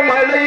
மழை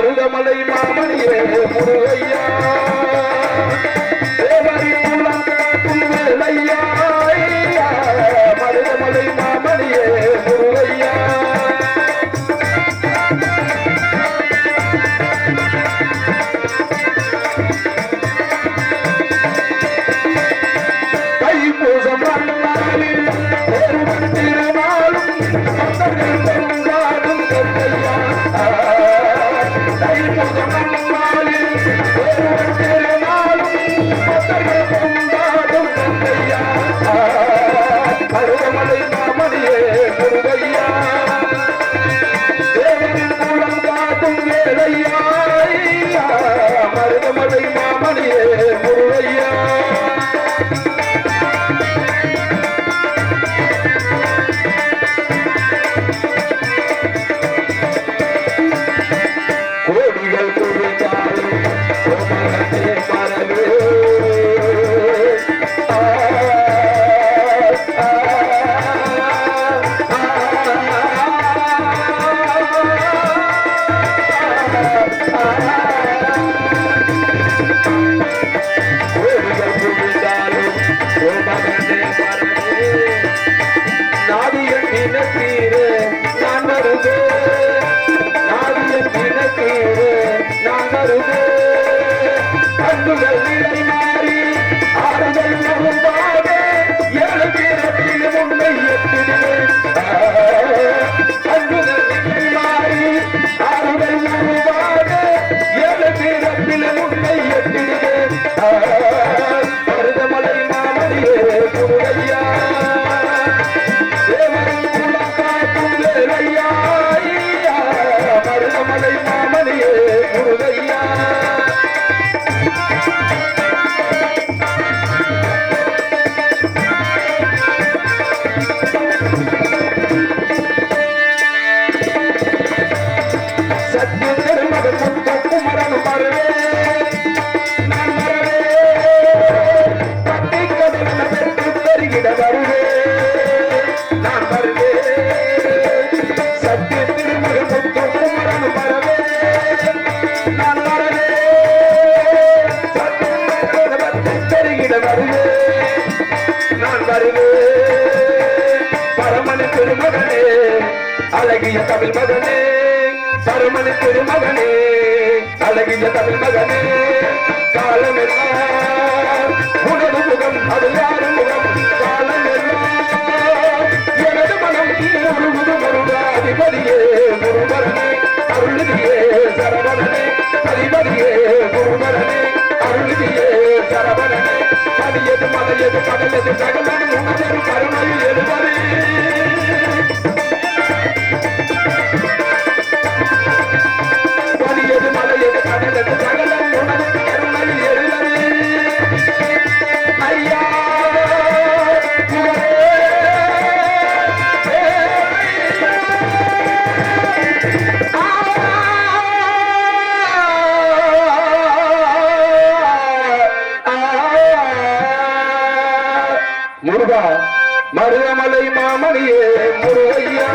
மருதமலை மாமணியே முருகையா. மருதமலை மாமணியே ஒரு திருமகனே அழகிய தமிழ் மகனே சருமணி திருமகனே அழகிய தமிழ் மகனே காலம் உனது முகம் அது யாரு முகம் காலம் எனது மனம் உருவது மருடாதிபதியே குருமரனே அருளுதியே சரவணனே அதிபதியே குருமரனே அருளுதியே சரவணனே கடல் எது கடல் எது கடல் எது கடல் முருகா மருதமலை மாமணியே முருகையா.